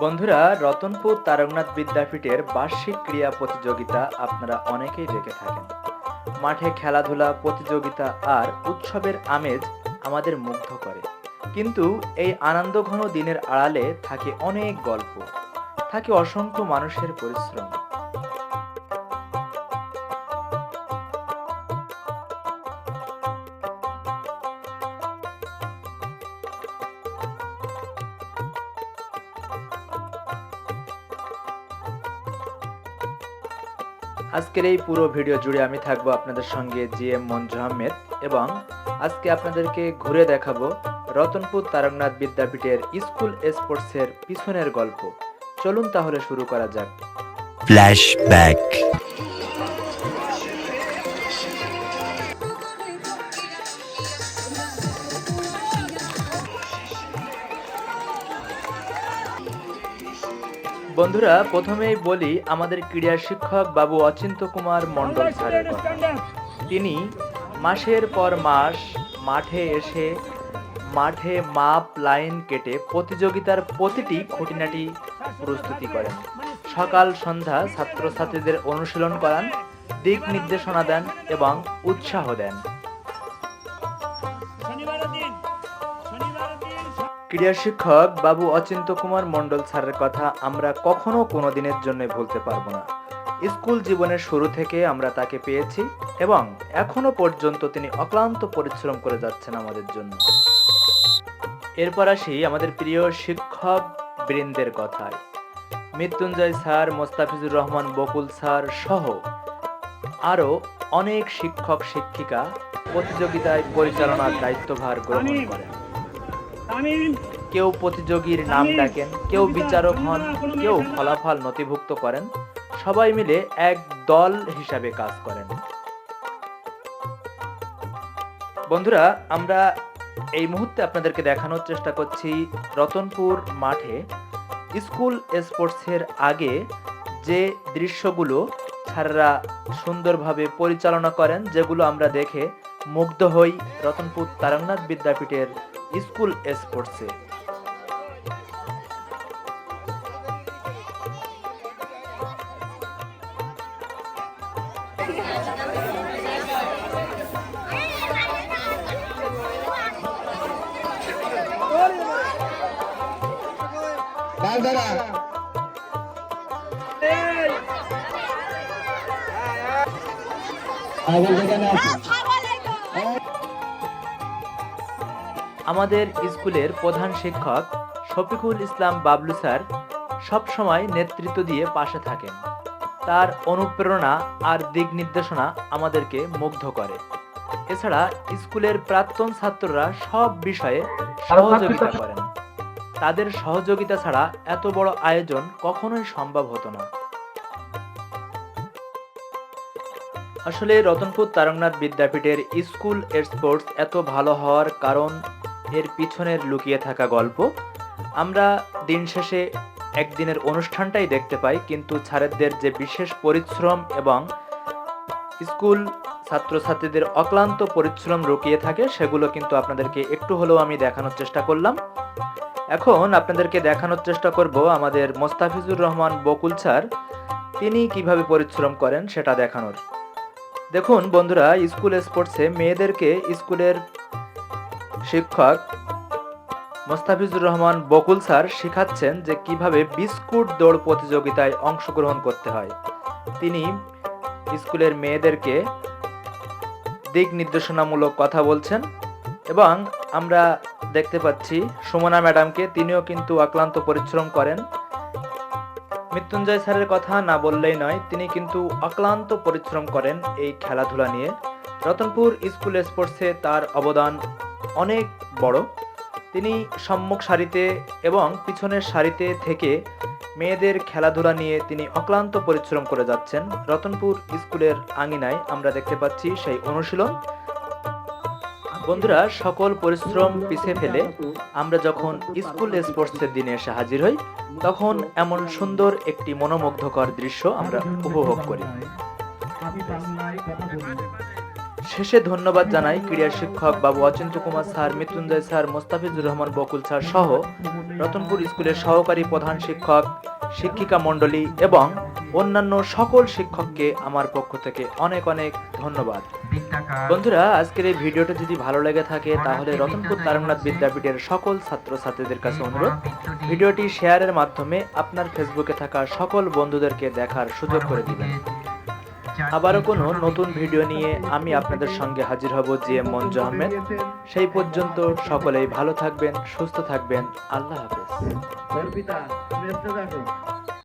বন্ধুরা, রতনপুর তারকনাথ বিদ্যাপীঠের বার্ষিক ক্রীড়া প্রতিযোগিতা আপনারা অনেকেই দেখে থাকেন। মাঠে খেলাধুলা, প্রতিযোগিতা আর উৎসবের আমেজ আমাদের মুগ্ধ করে। কিন্তু এই আনন্দ ঘন দিনের আড়ালে থাকে অনেক গল্প, থাকে অসংখ্য মানুষের পরিশ্রম। আজকের এই পুরো ভিডিও জুড়ে আমি থাকব আপনাদের সঙ্গে জি এম মঞ্জু আহমেদ এবং আজকে আপনাদেরকে ঘুরে দেখাবো রতনপুর তারকনাথ বিদ্যাপীঠের স্কুল স্পোর্টসের পিছনের গল্প চলুন তাহলে শুরু করা যাক. বন্ধুরা, প্রথমেই বলি, আমাদের ক্রীড়া শিক্ষক বাবু অচিন্ত কুমার মণ্ডল স্যারের কথা। তিনি মাসের পর মাস মাঠে এসে মাঠে মাপ লাইন কেটে প্রতিযোগিতার প্রতিটি খুঁটিনাটি প্রস্তুতি করেন। সকাল, সন্ধ্যা ছাত্রছাত্রীদের অনুশীলন করান, দিক নির্দেশনা দেন এবং উৎসাহ দেন। ক্রীড়া শিক্ষক বাবু অচিন্ত কুমার মণ্ডল স্যারের কথা আমরা কখনো কোনো দিনের জন্য ভুলতে পারব না। স্কুল জীবনের শুরু থেকে আমরা তাকে পেয়েছি এবং এখনও পর্যন্ত তিনি অক্লান্ত পরিশ্রম করে যাচ্ছেন আমাদের জন্য। এরপর আসি আমাদের প্রিয় শিক্ষক বৃন্দের কথায়। মৃত্যুঞ্জয় স্যার, মোস্তাফিজুর রহমান বকুল স্যার সহ আরও অনেক শিক্ষক শিক্ষিকা প্রতিযোগিতায় পরিচালনার দায়িত্বভার গ্রহণ করেন। কেউ প্রতিযোগীর নাম ডাকেন কেউ বিচারক হন কেউ ফলাফল নথিভুক্ত করেন। সবাই মিলে এক দল হিসাবে কাজ করেন। বন্ধুরা আমরা এই মুহূর্তে আপনাদেরকে দেখানোর চেষ্টা করছি রতনপুর মাঠে স্কুল স্পোর্টসের আগে যে দৃশ্যগুলো স্যাররা সুন্দরভাবে পরিচালনা করেন যেগুলো আমরা দেখে মুগ্ধ হই রতনপুর তারকনাথ বিদ্যাপীঠের স্কুল স্পোর্টসে আমাদের স্কুলের প্রধান শিক্ষক শফিকুল ইসলাম বাবলু স্যার সবসময় নেতৃত্ব দিয়ে পাশে থাকেন। তার অনুপ্রেরণা আর দিক নির্দেশনা আমাদেরকে মুগ্ধ করে। এছাড়া স্কুলের প্রাক্তন ছাত্ররা সব বিষয়ে সহযোগিতা করেন। তাদের সহযোগিতা ছাড়া এত বড় আয়োজন কখনোই সম্ভব হতো না। আসলে রতনপুর তারকনাথ বিদ্যাপীঠের স্কুল স্পোর্টস এত ভালো হওয়ার কারণ এর পিছনের লুকিয়ে থাকা গল্প। আমরা দিন শেষে একদিনের অনুষ্ঠানটাই দেখতে পাই, কিন্তু ছাত্রদের যে বিশেষ পরিশ্রম এবং স্কুল ছাত্রছাত্রীদের অক্লান্ত পরিশ্রম লুকিয়ে থাকে, সেগুলো কিন্তু আপনাদেরকে একটু হলেও আমি দেখানোর চেষ্টা করলাম। এখন আপনাদেরকে দেখানোর চেষ্টা করব আমাদের মোস্তাফিজুর রহমান বকুল স্যার, তিনি কীভাবে পরিশ্রম করেন সেটা দেখানোর। দেখুন বন্ধুরা, স্কুল স্পোর্টসে মেয়েদেরকে স্কুলের শিক্ষক মোস্তাফিজুর রহমান বকুল স্যার শেখাচ্ছেন যে কীভাবে বিস্কুট দৌড় প্রতিযোগিতায় অংশগ্রহণ করতে হয়। তিনি স্কুলের মেয়েদেরকে দিক নির্দেশনামূলক কথা বলছেন এবং আমরা দেখতে পাচ্ছি সুমনা ম্যাডামকে, তিনিও কিন্তু অক্লান্ত পরিশ্রম করেন। মৃত্যুঞ্জয় স্যারের কথা না বললেই নয়, তিনি কিন্তু অক্লান্ত পরিশ্রম করেন এই খেলাধুলা নিয়ে। রতনপুর স্কুল স্পোর্টসে তার অবদান অনেক বড়। তিনি সম্মুখ সারিতে এবং পিছনের সারিতে থেকে মেয়েদের খেলাধুলা নিয়ে তিনি অক্লান্ত পরিশ্রম করে যাচ্ছেন। রতনপুর স্কুলের আঙিনায় আমরা দেখতে পাচ্ছি সেই অনুশীলন। বন্ধুরা, সকল পরিশ্রম পিছে ফেলে আমরা যখন স্কুল স্পোর্টসের দিনে এসে হাজির হই, তখন এমন সুন্দর একটি মনোমুগ্ধকর দৃশ্য আমরা উপভোগ করি। শেষে ধন্যবাদ জানাই ক্রীড়া শিক্ষক বাবু Achinta Kumar sir Mrityunjoy sir Mostafizur Rahman Bakul sir সহ রতনপুর স্কুলের সহকারী প্রধান শিক্ষক শিক্ষিকা মণ্ডলী এবং অন্যান্য সকল শিক্ষককে আমার পক্ষ থেকে অনেক অনেক ধন্যবাদ। বন্ধুরা আজকের এই ভিডিওটা যদি ভালো লেগে থাকে তাহলে রতনপুর তারকনাথ বিদ্যাপীঠের সকল ছাত্রছাত্রীদের কাছে অনুরোধ ভিডিওটি শেয়ারের মাধ্যমে আপনার ফেসবুকে থাকা সকল বন্ধুদেরকে দেখার সুযোগ করে দিবেন। আবারও কোনো নতুন ভিডিও নিয়ে আমি আপনাদের সঙ্গে হাজির হব জি এম মঞ্জু আহমেদ। সেই পর্যন্ত সকলেই ভালো থাকবেন, সুস্থ থাকবেন। আল্লাহ হাফেজ।